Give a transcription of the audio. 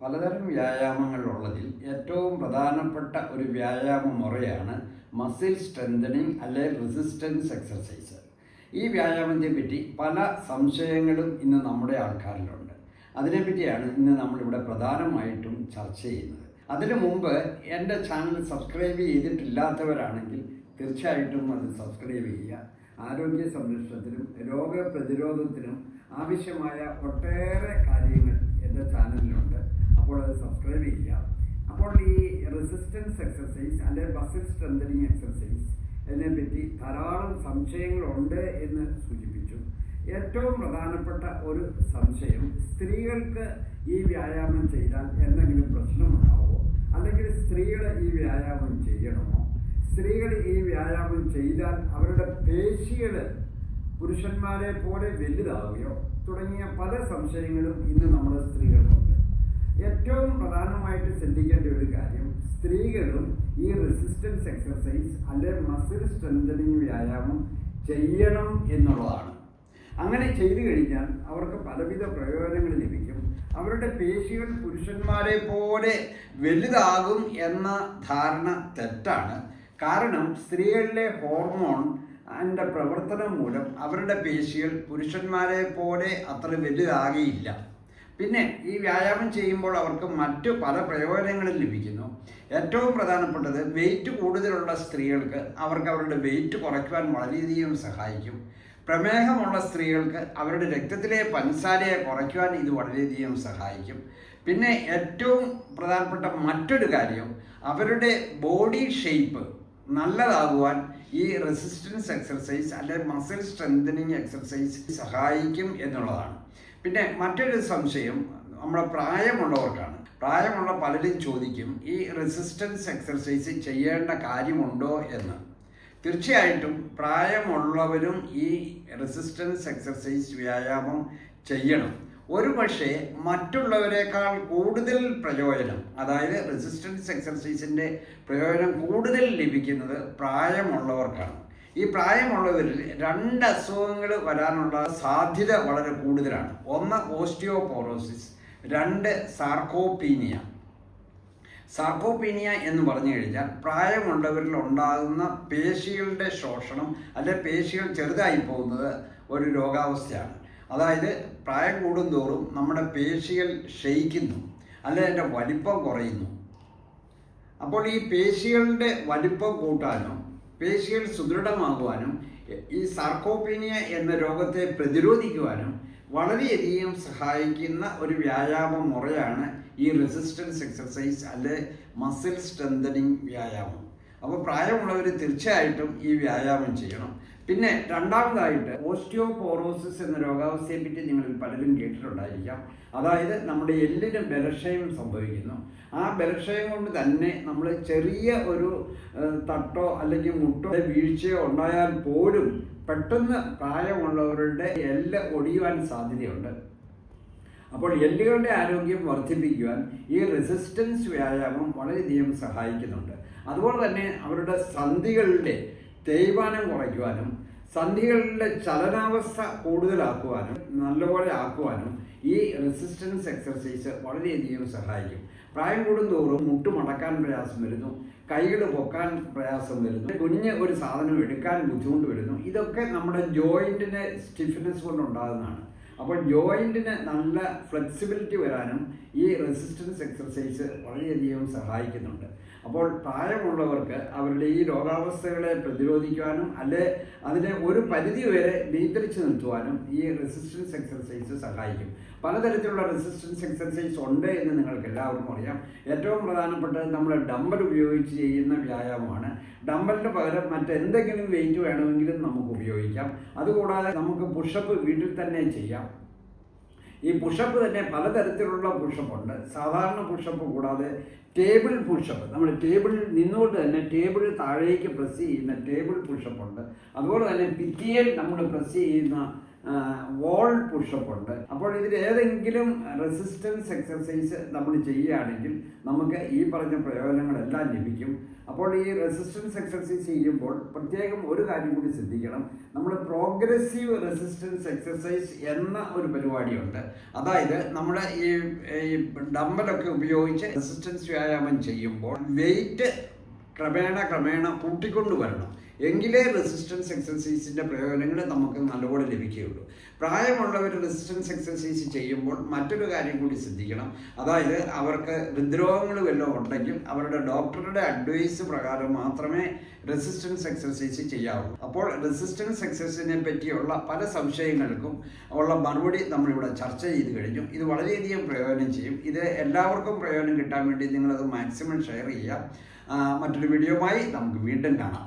പലതരം വ്യായാമങ്ങളുള്ളതിൽ ഏറ്റവും പ്രധാനപ്പെട്ട ഒരു വ്യായാമ മുറയാണ് മസിൽ സ്ട്രെങ്തനിങ് അല്ലെ റെസിസ്റ്റൻസ് എക്സർസൈസ് ഈ വ്യായാമത്തെ പറ്റി പല സംശയങ്ങളും ഇന്ന് നമ്മുടെ ആൾക്കാരിലുണ്ട്. അതിനെപ്പറ്റിയാണ് ഇന്ന് നമ്മളിവിടെ പ്രധാനമായിട്ടും ചർച്ച ചെയ്യുന്നത്. അതിനു മുമ്പ് എന്റെ ചാനൽ സബ്സ്ക്രൈബ് ചെയ്തിട്ടില്ലാത്തവരാണെങ്കിൽ തീർച്ചയായിട്ടും അത് സബ്സ്ക്രൈബ് ചെയ്യുക. ആരോഗ്യ സംരക്ഷണത്തിനും രോഗപ്രതിരോധത്തിനും ആവശ്യമായ ഒട്ടേറെ കാര്യങ്ങൾ എന്റെ ചാനലിലുണ്ട് അപ്പോൾ അത് സബ്സ്ക്രൈബ് ചെയ്യുക. അപ്പോൾ ഈ റെസിസ്റ്റൻസ് എക്സസൈസ് അല്ലെങ്കിൽ ബസിൽ സ്ട്രെങ്തനിങ് എക്സർസൈസ് ഇതിനെപ്പറ്റി ധാരാളം സംശയങ്ങളുണ്ട് എന്ന് സൂചിപ്പിച്ചു. ഏറ്റവും പ്രധാനപ്പെട്ട ഒരു സംശയം സ്ത്രീകൾക്ക് ഈ വ്യായാമം ചെയ്താൽ എന്തെങ്കിലും പ്രശ്നമുണ്ടാവുമോ അല്ലെങ്കിൽ സ്ത്രീകൾ ഈ വ്യായാമം ചെയ്യണമോ? സ്ത്രീകൾ ഈ വ്യായാമം ചെയ്താൽ അവരുടെ പേശികൾ പുരുഷന്മാരെ പോലെ വലുതാവുകയോ തുടങ്ങിയ പല സംശയങ്ങളും ഇന്ന് നമ്മുടെ സ്ത്രീകൾക്കുണ്ട്. ഏറ്റവും പ്രധാനമായിട്ട് ശ്രദ്ധിക്കേണ്ട ഒരു കാര്യം സ്ത്രീകളും ഈ റെസിസ്റ്റൻസ് എക്സസൈസ് അല്ലെ മസിൽ സ്ട്രെങ്തനിങ് വ്യായാമം ചെയ്യണം എന്നുള്ളതാണ്. അങ്ങനെ ചെയ്തു കഴിഞ്ഞാൽ അവർക്ക് പലവിധ പ്രയോജനങ്ങൾ ലഭിക്കും. അവരുടെ പേശികൾ പുരുഷന്മാരെ പോലെ വലുതാകും എന്ന ധാരണ തെറ്റാണ്. കാരണം സ്ത്രീകളിലെ ഹോർമോൺ അതിന്റെ പ്രവർത്തനം മൂലം അവരുടെ പേശികൾ പുരുഷന്മാരെ പോലെ അത്ര വലുതാകിയില്ല. പിന്നെ ഈ വ്യായാമം ചെയ്യുമ്പോൾ അവർക്ക് മറ്റു പല പ്രയോജനങ്ങളും ലഭിക്കുന്നു. ഏറ്റവും പ്രധാനപ്പെട്ടത് വെയിറ്റ് കൂടുതലുള്ള സ്ത്രീകൾക്ക് അവർക്ക് അവരുടെ വെയിറ്റ് കുറയ്ക്കുവാൻ വളരെയധികം സഹായിക്കും. പ്രമേഹമുള്ള സ്ത്രീകൾക്ക് അവരുടെ രക്തത്തിലെ പഞ്ചസാരയെ കുറയ്ക്കുവാൻ ഇത് വളരെയധികം സഹായിക്കും. പിന്നെ ഏറ്റവും പ്രധാനപ്പെട്ട മറ്റൊരു കാര്യം അവരുടെ ബോഡി ഷേപ്പ് നല്ലതാകുവാൻ ഈ റെസിസ്റ്റൻസ് എക്സർസൈസ് അല്ലെങ്കിൽ മസിൽ സ്ട്രെങ്തനിങ് എക്സർസൈസ് സഹായിക്കും എന്നുള്ളതാണ്. പിന്നെ മറ്റൊരു സംശയം നമ്മുടെ പ്രായമുള്ളവർക്കാണ്. പ്രായമുള്ള പലരും ചോദിക്കും ഈ റെസിസ്റ്റൻസ് എക്സർസൈസ് ചെയ്യേണ്ട കാര്യമുണ്ടോ എന്ന്. തീർച്ചയായിട്ടും പ്രായമുള്ളവരും ഈ റെസിസ്റ്റൻസ് എക്സർസൈസ് വ്യായാമം ചെയ്യണം. ഒരു പക്ഷേ മറ്റുള്ളവരെക്കാൾ കൂടുതൽ പ്രയോജനം അതായത് റെസിസ്റ്റൻസ് എക്സർസൈസിന്റെ പ്രയോജനം കൂടുതൽ ലഭിക്കുന്നത് പ്രായമുള്ളവർക്കാണ്. ഈ പ്രായമുള്ളവരിൽ രണ്ട് അസുഖങ്ങൾ വരാനുള്ള സാധ്യത വളരെ കൂടുതലാണ്. ഒന്ന് ഓസ്റ്റിയോപോറോസിസ് രണ്ട് സാർക്കോപീനിയ സാർക്കോപീനിയ എന്ന് പറഞ്ഞു കഴിഞ്ഞാൽ പ്രായമുള്ളവരിൽ ഉണ്ടാകുന്ന പേശികളുടെ ശോഷണം അല്ലെ പേശികൾ ചെറുതായി പോകുന്നത് ഒരു രോഗാവസ്ഥയാണ്. അതായത് പ്രായം കൂടുന്തോറും നമ്മുടെ പേശികൾ ക്ഷയിക്കുന്നു അല്ലെ അതിന്റെ വലിപ്പം കുറയുന്നു. അപ്പോൾ ഈ പേശികളുടെ വലിപ്പം കൂട്ടാനും പേശികൾ സുദൃഢമാകുവാനും ഈ സാർക്കോപ്പീനിയ എന്ന രോഗത്തെ പ്രതിരോധിക്കുവാനും വളരെയധികം സഹായിക്കുന്ന ഒരു വ്യായാമ മുറയാണ് ഈ റെസിസ്റ്റൻസ് എക്സസൈസ് അല്ലെ മസിൽ സ്ട്രെങ്തനിങ് വ്യായാമം. അപ്പോൾ പ്രായമുള്ളവർ തീർച്ചയായിട്ടും ഈ വ്യായാമം ചെയ്യണം. പിന്നെ രണ്ടാമതായിട്ട് ഓസ്റ്റിയോപോറോസിസ് എന്ന രോഗാവസ്ഥയെ പറ്റി നിങ്ങളിൽ പലരും കേട്ടിട്ടുണ്ടായിരിക്കാം. അതായത് നമ്മുടെ എല്ലിന് ബലക്ഷയം സംഭവിക്കുന്നു. ആ ബലക്ഷയം കൊണ്ട് തന്നെ നമ്മൾ ചെറിയ ഒരു തട്ടോ അല്ലെങ്കിൽ മുട്ടോ വീഴ്ചയോ ഉണ്ടായാൽ പോലും പെട്ടെന്ന് പ്രായമുള്ളവരുടെ എല്ല് ഒടിയുവാൻ സാധ്യതയുണ്ട്. അപ്പോൾ എല്ലുകളുടെ ആരോഗ്യം വർദ്ധിപ്പിക്കുവാൻ ഈ റെസിസ്റ്റൻസ് വ്യായാമം വളരെയധികം സഹായിക്കുന്നുണ്ട്. അതുപോലെ തന്നെ അവരുടെ സന്ധികളുടെ തേയ്മാനം കുറയ്ക്കുവാനും സന്ധികളുടെ ചലനാവസ്ഥ കൂടുതലാക്കുവാനും നല്ലപോലെ ആക്കുവാനും ഈ റെസിസ്റ്റൻസ് എക്സർസൈസ് വളരെയധികം സഹായിക്കും. പ്രായം കൂടുന്തോറും മുട്ട് മടക്കാൻ പ്രയാസം വരുന്നു കൈകൾ പൊക്കാൻ പ്രയാസം വരുന്നു കുഞ്ഞ് ഒരു സാധനം എടുക്കാൻ ബുദ്ധിമുട്ട് വരുന്നു. ഇതൊക്കെ നമ്മുടെ ജോയിന്റിന്റെ സ്റ്റിഫ്നെസ് കൊണ്ടുണ്ടാകുന്നതാണ്. അപ്പോൾ ജോയിന്റിന് നല്ല ഫ്ലെക്സിബിലിറ്റി വരാനും ഈ റെസിസ്റ്റൻസ് എക്സസൈസ് വളരെയധികം സഹായിക്കുന്നുണ്ട്. അപ്പോൾ പ്രായമുള്ളവർക്ക് അവരുടെ ഈ രോഗാവസ്ഥകളെ പ്രതിരോധിക്കുവാനും അല്ലെ അതിനെ ഒരു പരിധി വരെ നിയന്ത്രിച്ച് നിർത്തുവാനും ഈ റെസിസ്റ്റൻസ് എക്സസൈസ് സഹായിക്കും. പലതരത്തിലുള്ള റെസിസ്റ്റൻസ് എക്സസൈസ് ഉണ്ട് എന്ന് നിങ്ങൾക്ക് എല്ലാവർക്കും അറിയാം. ഏറ്റവും പ്രധാനപ്പെട്ടത് നമ്മൾ ഡമ്പൽ ഉപയോഗിച്ച് ചെയ്യുന്ന വ്യായാമമാണ്. ഡമ്പലിന് പകരം മറ്റെന്തെങ്കിലും വെയിറ്റ് വേണമെങ്കിലും നമുക്ക് ഉപയോഗിക്കാം. അതുകൂടാതെ നമുക്ക് പുഷപ്പ് വീട്ടിൽ തന്നെ ചെയ്യാം. ഈ പുഷപ്പ് തന്നെ പലതരത്തിലുള്ള പുഷപ്പുണ്ട്. സാധാരണ പുഷപ്പ് കൂടാതെ ടേബിൾ പുഷപ്പ്. നമ്മൾ ടേബിളിൽ നിന്നുകൊണ്ട് തന്നെ ടേബിൾ താഴേക്ക് പ്രസ് ചെയ്യുന്ന ടേബിൾ പുഷപ്പുണ്ട്. അതുപോലെ തന്നെ പിറ്റിയൽ നമ്മൾ പ്രസ് ചെയ്യുന്ന വോൾ പുഷപ്പ് ഉണ്ട്. അപ്പോൾ ഇതിൽ ഏതെങ്കിലും റെസിസ്റ്റൻസ് എക്സർസൈസ് നമ്മൾ ചെയ്യുകയാണെങ്കിൽ നമുക്ക് ഈ പറഞ്ഞ പ്രയോജനങ്ങളെല്ലാം ലഭിക്കും. അപ്പോൾ ഈ റെസിസ്റ്റൻസ് എക്സർസൈസ് ചെയ്യുമ്പോൾ പ്രത്യേകം ഒരു കാര്യം കൂടി ശ്രദ്ധിക്കണം. നമ്മൾ പ്രോഗ്രസീവ് റെസിസ്റ്റൻസ് എക്സർസൈസ് എന്ന ഒരു പരിപാടിയുണ്ട്. അതായത് നമ്മുടെ ഈ ഡമ്പലൊക്കെ ഉപയോഗിച്ച് റെസിസ്റ്റൻസ് വ്യായാമം ചെയ്യുമ്പോൾ വെയിറ്റ് ക്രമേണ ക്രമേണ കൂട്ടിക്കൊണ്ടുവരണം എങ്കിലേ റെസിസ്റ്റൻസ് എക്സസൈസിന്റെ പ്രയോജനങ്ങൾ നമുക്ക് നല്ലപോലെ ലഭിക്കുകയുള്ളൂ. പ്രായമുള്ളവർ റെസിസ്റ്റൻസ് എക്സസൈസ് ചെയ്യുമ്പോൾ മറ്റൊരു കാര്യം കൂടി ശ്രദ്ധിക്കണം. അതായത് അവർക്ക് ഹൃദ്രോഗങ്ങൾ വല്ലതും ഉണ്ടെങ്കിൽ അവരുടെ ഡോക്ടറുടെ അഡ്വൈസ് പ്രകാരം മാത്രമേ റെസിസ്റ്റൻസ് എക്സസൈസ് ചെയ്യാവൂ. അപ്പോൾ റെസിസ്റ്റൻസ് എക്സസൈസിനെ പറ്റിയുള്ള പല സംശയങ്ങൾക്കും ഉള്ള മറുപടി നമ്മളിവിടെ ചർച്ച ചെയ്ത് കഴിഞ്ഞു. ഇത് വളരെയധികം പ്രയോജനം ചെയ്യും. ഇത് എല്ലാവർക്കും പ്രയോജനം കിട്ടാൻ വേണ്ടി നിങ്ങളത് മാക്സിമം ഷെയർ ചെയ്യുക. മറ്റൊരു വീഡിയോയുമായി നമുക്ക് വീണ്ടും കാണാം.